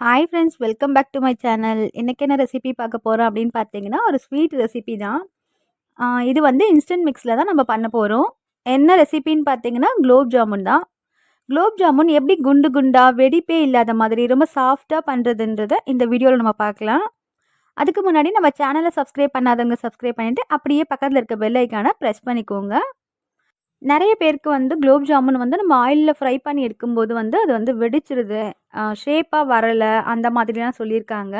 Hi friends welcome back to my channel இன்றைக்கி என்ன recipe பார்க்க போகிறோம் அப்படின்னு பார்த்தீங்கன்னா ஒரு ஸ்வீட் ரெசிபி தான். இது வந்து இன்ஸ்டன்ட் மிக்ஸில் தான் நம்ம பண்ண போகிறோம் என்ன ரெசிபின்னு பார்த்தீங்கன்னா குலோப் ஜாமுன் தான். குலோப் ஜாமுன் எப்படி குண்டு குண்டாக வெடிப்பே இல்லாத மாதிரி ரொம்ப சாஃப்டாக பண்ணுறதுன்றத இந்த வீடியோவில் நம்ம பார்க்கலாம். அதுக்கு முன்னாடி நம்ம சேனலை சப்ஸ்கிரைப் பண்ணாதவங்க சப்ஸ்கிரைப் பண்ணிவிட்டு அப்படியே பக்கத்தில் இருக்க பெல் ஐக்கானை ப்ரெஸ் பண்ணிக்கோங்க. நிறைய பேருக்கு வந்து குலோப் ஜாமுன் வந்து நம்ம ஆயிலில் ஃப்ரை பண்ணி எடுக்கும்போது வந்து அது வந்து வெடிச்சிருது. ஷேப்பாக வரலை. அந்த மாதிரிலாம் சொல்லியிருக்காங்க.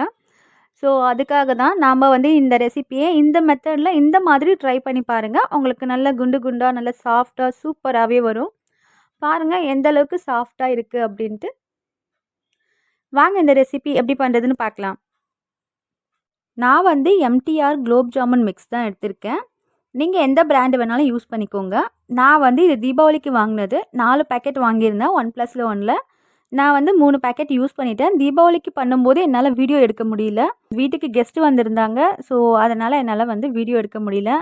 ஸோ அதுக்காக தான் நாம் வந்து இந்த ரெசிப்பியை இந்த மெத்தடில் இந்த மாதிரி ட்ரை பண்ணி பாருங்கள் உங்களுக்கு நல்ல குண்டு குண்டாக நல்ல சாஃப்டாக சூப்பராகவே வரும். பாருங்கள் எந்த அளவுக்கு சாஃப்டாக இருக்குது அப்படின்ட்டு. வாங்க இந்த ரெசிபி எப்படி பண்ணுறதுன்னு பார்க்கலாம். நான் வந்து எம்டிஆர் குலோப் ஜாமுன் மிக்ஸ் தான் எடுத்திருக்கேன். நீங்கள் எந்த பிராண்டு வேணாலும் யூஸ் பண்ணிக்கோங்க. நான் வந்து இது தீபாவளிக்கு வாங்கினது நாலு பேக்கெட் வாங்கியிருந்தேன். ஒன் ப்ளஸில் ஒனில். நான் வந்து மூணு பேக்கெட் யூஸ் பண்ணிட்டேன். தீபாவளிக்கு பண்ணும்போது என்னால் வீடியோ எடுக்க முடியல. வீட்டுக்கு கெஸ்ட்டு வந்திருந்தாங்க. ஸோ அதனால் என்னால் வந்து வீடியோ எடுக்க முடியல.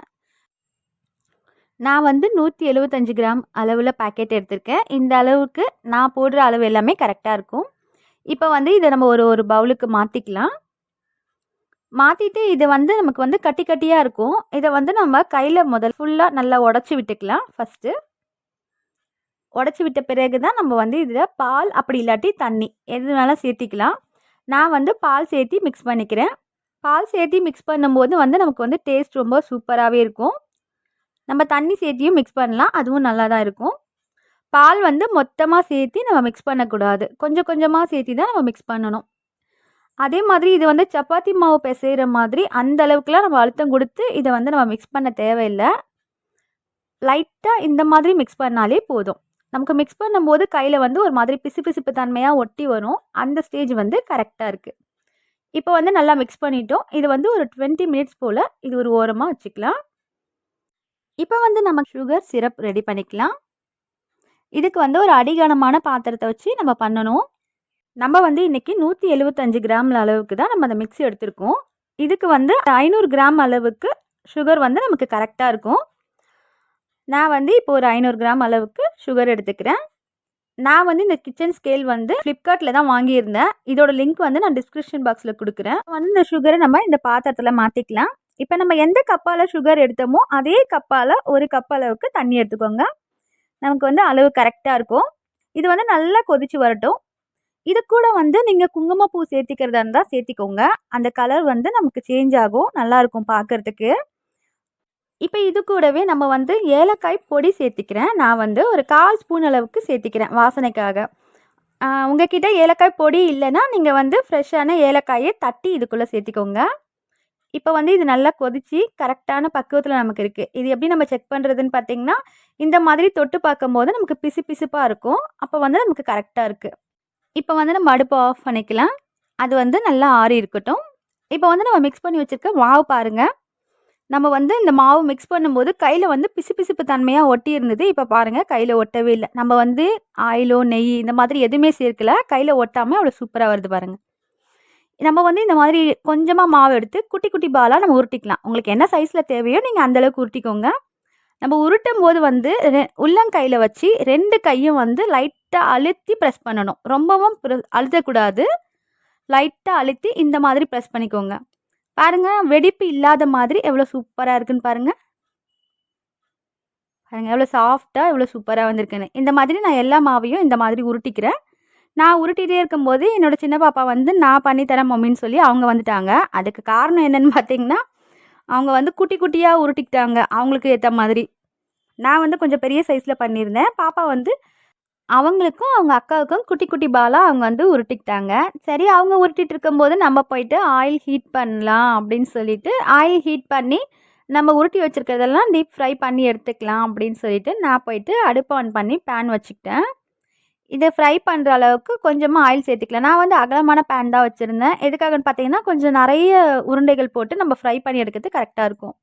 நான் வந்து நூற்றி எழுபத்தஞ்சு கிராம் அளவில் பேக்கெட் எடுத்திருக்கேன். இந்த அளவுக்கு நான் போடுற அளவு எல்லாமே கரெக்டாக இருக்கும். இப்போ வந்து இதை நம்ம ஒரு ஒரு பவுலுக்கு மாற்றிக்கலாம் மாற்றிட்டு இது வந்து நமக்கு வந்து கட்டி கட்டியாக இருக்கும். இதை வந்து நம்ம கையில் முதல் ஃபுல்லாக நல்லா உடச்சி விட்டுக்கலாம் ஃபஸ்ட்டு உடச்சி விட்ட பிறகு தான் நம்ம வந்து இதில் பால் அப்படி இல்லாட்டி தண்ணி எது வேணாலும் சேர்த்திக்கலாம். நான் வந்து பால் சேர்த்தி மிக்ஸ் பண்ணிக்கிறேன். பால் சேர்த்தி மிக்ஸ் பண்ணும்போது வந்து நமக்கு வந்து டேஸ்ட் ரொம்ப சூப்பராகவே இருக்கும். நம்ம தண்ணி சேர்த்தியும் மிக்ஸ் பண்ணலாம். அதுவும் நல்லா தான் இருக்கும். பால் வந்து மொத்தமாக சேர்த்தி நம்ம மிக்ஸ் பண்ணக்கூடாது. கொஞ்சம் கொஞ்சமாக சேர்த்தி தான் நம்ம மிக்ஸ் பண்ணணும். அதே மாதிரி இது வந்து சப்பாத்தி மாவு பிசைகிற மாதிரி அந்த அளவுக்குலாம் நம்ம அழுத்தம் கொடுத்து இதை வந்து நம்ம மிக்ஸ் பண்ண தேவையில்லை. லைட்டாக இந்த மாதிரி மிக்ஸ் பண்ணாலே போதும். நமக்கு மிக்ஸ் பண்ணும்போது கையில் வந்து ஒரு மாதிரி பிசு பிசுப்பு தன்மையாக ஒட்டி வரும். அந்த ஸ்டேஜ் வந்து கரெக்டாக இருக்குது இப்போ வந்து நல்லா மிக்ஸ் பண்ணிட்டோம். இது வந்து ஒரு டுவெண்ட்டி மினிட்ஸ் போல் இது ஒரு ஓரமாக வச்சுக்கலாம். இப்போ வந்து நம்ம சுகர் சிரப் ரெடி பண்ணிக்கலாம். இதுக்கு வந்து ஒரு அடிகனமான பாத்திரத்தை வச்சு நம்ம பண்ணணும். நம்ம வந்து இன்றைக்கி நூற்றி எழுபத்தஞ்சு கிராம் அளவுக்கு தான் நம்ம அந்த மிக்ஸி எடுத்திருக்கோம். இதுக்கு வந்து ஐநூறு கிராம் அளவுக்கு சுகர் வந்து நமக்கு கரெக்டாக இருக்கும். நான் வந்து இப்போ ஒரு ஐநூறு கிராம் அளவுக்கு சுகர் எடுத்துக்கிறேன். நான் வந்து இந்த கிச்சன் ஸ்கேல் வந்து ஃப்ளிப்கார்ட்டில் தான் வாங்கியிருந்தேன். இதோட லிங்க் வந்து நான் டிஸ்கிரிப்ஷன் பாக்ஸில் கொடுக்குறேன். வந்து இந்த சுகரை நம்ம இந்த பாத்திரத்தில் மாற்றிக்கலாம் இப்போ நம்ம எந்த கப்பால் சுகர் எடுத்தோமோ அதே கப்பால் ஒரு கப் அளவுக்கு தண்ணி எடுத்துக்கோங்க. நமக்கு வந்து அளவு கரெக்டாக இருக்கும். இது வந்து நல்லா கொதிச்சு வரட்டும். இது கூட வந்து நீங்கள் குங்குமப்பூ சேர்த்திக்கிறதா இருந்தால் சேர்த்திக்கோங்க. அந்த கலர் வந்து நமக்கு சேஞ்ச் ஆகும். நல்லாயிருக்கும் பார்க்குறதுக்கு. இப்போ இது கூடவே நம்ம வந்து ஏலக்காய் பொடி சேர்த்திக்கிறேன். நான் வந்து ஒரு கால் ஸ்பூன் அளவுக்கு சேர்த்திக்கிறேன் வாசனைக்காக. உங்ககிட்ட ஏலக்காய் பொடி இல்லைன்னா நீங்கள் வந்து ஃப்ரெஷ்ஷான ஏலக்காயை தட்டி இதுக்குள்ளே சேர்த்திக்கோங்க. இப்போ வந்து இது நல்லா கொதிச்சு கரெக்டான பக்குவத்தில் நமக்கு இருக்குது இது எப்படி நம்ம செக் பண்ணுறதுன்னு பார்த்தீங்கன்னா இந்த மாதிரி தொட்டு பார்க்கும்போது நமக்கு பிசு பிசுப்பாக இருக்கும். அப்போ வந்து நமக்கு கரெக்டாக இருக்குது இப்போ வந்து நம்ம அடுப்பை ஆஃப் பண்ணிக்கலாம். அது வந்து நல்லா ஆறி இருக்கட்டும். இப்போ வந்து நம்ம மிக்ஸ் பண்ணி வச்சுருக்க மாவு பாருங்கள் நம்ம வந்து இந்த மாவு மிக்ஸ் பண்ணும்போது கையில் வந்து பிசு பிசுப்பு தன்மையாக ஒட்டி இருந்தது. இப்போ பாருங்கள் கையில் ஒட்டவே இல்லை. நம்ம வந்து ஆயிலோ நெய் இந்த மாதிரி எதுவுமே சேர்க்கல. கையில் ஒட்டாமல் அவ்வளோ சூப்பராக வருது பாருங்கள் நம்ம வந்து இந்த மாதிரி கொஞ்சமாக மாவு எடுத்து குட்டி குட்டி பாலாக நம்ம உருட்டிக்கலாம். உங்களுக்கு என்ன சைஸில் தேவையோ நீங்கள் அந்தளவுக்கு உருட்டிக்கோங்க. நம்ம உருட்டும் போது வந்து ரெ- உள்ளங்கையில் வச்சு ரெண்டு கையும் வந்து லைட்டாக அழுத்தி ப்ரெஸ் பண்ணணும். ரொம்பவும் அழுத்தக்கூடாது. லைட்டாக அழுத்தி இந்த மாதிரி ப்ரெஸ் பண்ணிக்கோங்க. பாருங்கள் வெடிப்பு இல்லாத மாதிரி எவ்வளோ சூப்பராக இருக்குன்னு பாருங்கள் பாருங்கள் எவ்வளோ சாஃப்டாக எவ்வளோ சூப்பராக வந்திருக்குன்னு. இந்த மாதிரி நான் எல்லா மாவையும் இந்த மாதிரி உருட்டிக்கிறேன். நான் உருட்டிகிட்டே இருக்கும்போது என்னோடய சின்ன பாப்பா வந்து நான் பண்ணித்தரேன் மம்மின்னு சொல்லி அவங்க வந்துட்டாங்க. அதுக்கு காரணம் என்னென்னு பார்த்தீங்கன்னா அவங்க வந்து குட்டி குட்டியாக உருட்டிக்கிட்டாங்க. அவங்களுக்கு ஏற்ற மாதிரி. நான் வந்து கொஞ்சம் பெரிய சைஸில் பண்ணியிருந்தேன். பாப்பா வந்து அவங்களுக்கும் அவங்க அக்காவுக்கும் குட்டி குட்டி பாலாக அவங்க வந்து உருட்டிக்கிட்டாங்க. சரி அவங்க உருட்டிகிட்டு இருக்கும்போது நம்ம போயிட்டு ஆயில் ஹீட் பண்ணலாம் அப்படின்னு சொல்லிட்டு ஆயில் ஹீட் பண்ணி நம்ம உருட்டி வச்சுருக்கிறதெல்லாம் டீப் ஃப்ரை பண்ணி எடுத்துக்கலாம் அப்படின்னு சொல்லிட்டு நான் போயிட்டு அடுப்பு ஆன் பண்ணி பேன் வச்சுக்கிட்டேன். இதை ஃப்ரை பண்ணுற அளவுக்கு கொஞ்சமாக ஆயில் சேர்த்துக்கலாம். நான் வந்து அகலமான பேன் தான் வச்சுருந்தேன். எதுக்காகன்னு பார்த்தீங்கன்னா கொஞ்சம் நிறைய உருண்டைகள் போட்டு நம்ம ஃப்ரை பண்ணி எடுக்கிறது கரெக்டாக இருக்கும்.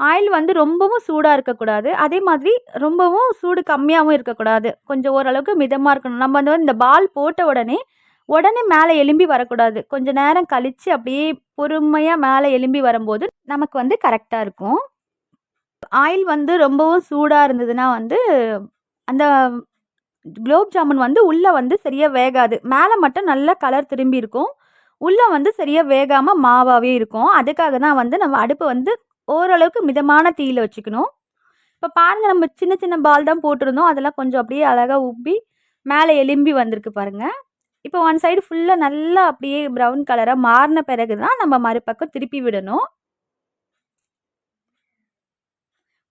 ஆயில் வந்து ரொம்பவும் சூடாக இருக்கக்கூடாது. அதே மாதிரி ரொம்பவும் சூடு கம்மியாகவும் இருக்கக்கூடாது. கொஞ்சம் ஓரளவுக்கு மிதமாக இருக்கணும். நம்ம வந்து இந்த பால் போட்ட உடனே உடனே மேலே எலும்பி வரக்கூடாது. கொஞ்சம் நேரம் கழித்து அப்படியே பொறுமையாக மேலே எலும்பி வரும்போது நமக்கு வந்து கரெக்டாக இருக்கும். ஆயில் வந்து ரொம்பவும் சூடாக இருந்ததுன்னா வந்து அந்த குலோப் ஜாமுன் வந்து உள்ளே வந்து சரியாக வேகாது. மேலே மட்டும் நல்லா கலர் திரும்பி இருக்கும். உள்ளே வந்து சரியாக வேகாமல் மாவாகவே இருக்கும். அதுக்காக தான் வந்து நம்ம அடுப்பு வந்து ஓரளவுக்கு மிதமான தீயில் வச்சுக்கணும். இப்போ பாருங்கள் நம்ம சின்ன சின்ன பால் தான் போட்டிருந்தோம். அதெல்லாம் கொஞ்சம் அப்படியே அழகாக உப்பி மேலே எலும்பி வந்திருக்கு பாருங்கள் இப்போ ஒன் சைடு ஃபுல்லாக நல்லா அப்படியே ப்ரௌன் கலராக மாறின பிறகு தான் நம்ம மறுபக்கம் திருப்பி விடணும்.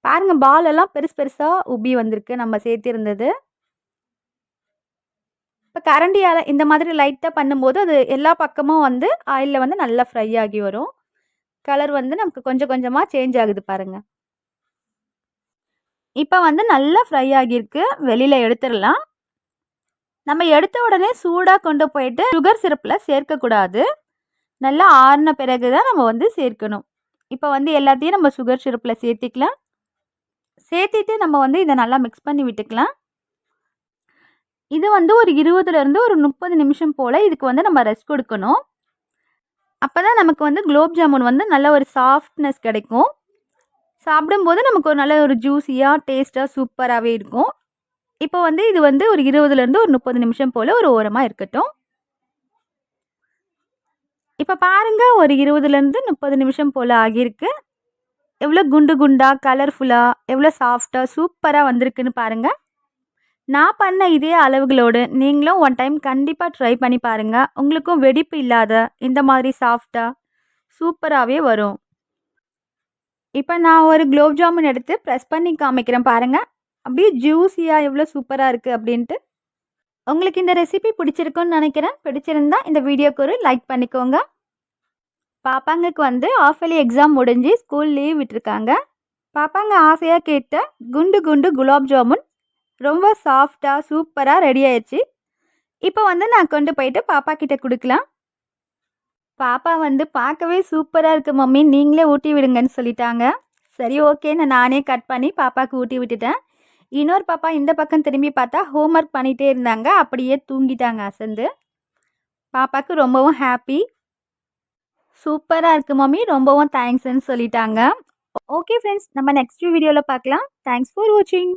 பாருங்கள் பால் எல்லாம் பெருசு பெருசாக உப்பி வந்திருக்கு. நம்ம சேர்த்திருந்தது. இப்போ கரண்டியால் இந்த மாதிரி லைட்டாக பண்ணும்போது அது எல்லா பக்கமும் வந்து ஆயிலில் வந்து நல்லா ஃப்ரை ஆகி வரும். கலர் வந்து நமக்கு கொஞ்சம் கொஞ்சமாக சேஞ்ச் ஆகுது பாருங்கள் இப்போ வந்து நல்லா ஃப்ரை ஆகியிருக்கு. வெளியில் எடுத்துடலாம். நம்ம எடுத்த உடனே சூடாக கொண்டு போயிட்டு சுகர் சிரப்பில் சேர்க்கக்கூடாது நல்லா ஆறின பிறகு தான் நம்ம வந்து சேர்க்கணும். இப்போ வந்து எல்லாத்தையும் நம்ம சுகர் சிரப்பில் சேர்த்திக்கலாம். சேர்த்திட்டு நம்ம வந்து இதை நல்லா மிக்ஸ் பண்ணி விட்டுக்கலாம். இது வந்து ஒரு இருபதுலேருந்து ஒரு முப்பது நிமிஷம் போல் இதுக்கு வந்து நம்ம ரெஸ்ட் கொடுக்கணும். அப்போ தான் நமக்கு வந்து குலோப் ஜாமுன் வந்து நல்ல ஒரு சாஃப்ட்னஸ் கிடைக்கும். சாப்பிடும்போது நமக்கு ஒரு நல்ல ஒரு ஜூஸியாக டேஸ்ட்டாக சூப்பராகவே இருக்கும். இப்போ வந்து இது வந்து ஒரு இருபதுலேருந்து ஒரு முப்பது நிமிஷம் போல் ஒரு ஓரமாக இருக்கட்டும். இப்போ பாருங்கள் ஒரு இருபதுலேருந்து முப்பது நிமிஷம் போல் ஆகியிருக்கு. எவ்வளோ குண்டு குண்டாக கலர்ஃபுல்லாக எவ்வளோ சாஃப்டாக சூப்பராக வந்திருக்குன்னு பாருங்கள் நான் பண்ண இதே அளவுகளோடு நீங்களும் ஒன் டைம் கண்டிப்பாக ட்ரை பண்ணி பாருங்கள் உங்களுக்கும் வெடிப்பு இல்லாத இந்த மாதிரி சாஃப்டாக சூப்பராகவே வரும். இப்போ நான் ஒரு குலோப் ஜாமுன் எடுத்து ப்ரெஸ் பண்ணி காமிக்கிறேன் பாருங்கள் அப்படியே ஜூஸியாக எவ்வளோ சூப்பராக இருக்குது அப்படின்ட்டு. உங்களுக்கு இந்த ரெசிபி பிடிச்சிருக்குன்னு நினைக்கிறேன். பிடிச்சிருந்தா இந்த வீடியோக்கு ஒரு லைக் பண்ணிக்கோங்க. பாப்பாங்களுக்கு வந்து ஆஃப் இயர்லி எக்ஸாம் முடிஞ்சு ஸ்கூல் லீவ் விட்டுருக்காங்க. பாப்பாங்க ஆசையாக கேட்ட குண்டு குண்டு குலாப் ஜாமுன் ரொம்ப சாஃப்டாக சூப்பராக ரெடி ஆயிடுச்சு இப்போ வந்து நான் கொண்டு போயிட்டு பாப்பா கிட்ட கொடுக்கலாம். பாப்பா வந்து பார்க்கவே சூப்பராக இருக்குது மம்மி. நீங்களே ஊட்டி விடுங்கன்னு சொல்லிட்டாங்க. சரி ஓகேன்னு நானே கட் பண்ணி பாப்பாவுக்கு ஊட்டி விட்டுட்டேன். இன்னொரு பாப்பா இந்த பக்கம் திரும்பி பார்த்தா ஹோம்ஒர்க் பண்ணிகிட்டே இருந்தாங்க. அப்படியே தூங்கிட்டாங்க அசந்து. பாப்பாவுக்கு ரொம்பவும் ஹாப்பி சூப்பராக இருக்குது மம்மி. ரொம்பவும் தேங்க்ஸ்ன்னு சொல்லிட்டாங்க. ஓகே ஃப்ரெண்ட்ஸ் நம்ம நெக்ஸ்ட் வீடியோவில் பார்க்கலாம். தேங்க்ஸ் ஃபார் வாட்சிங்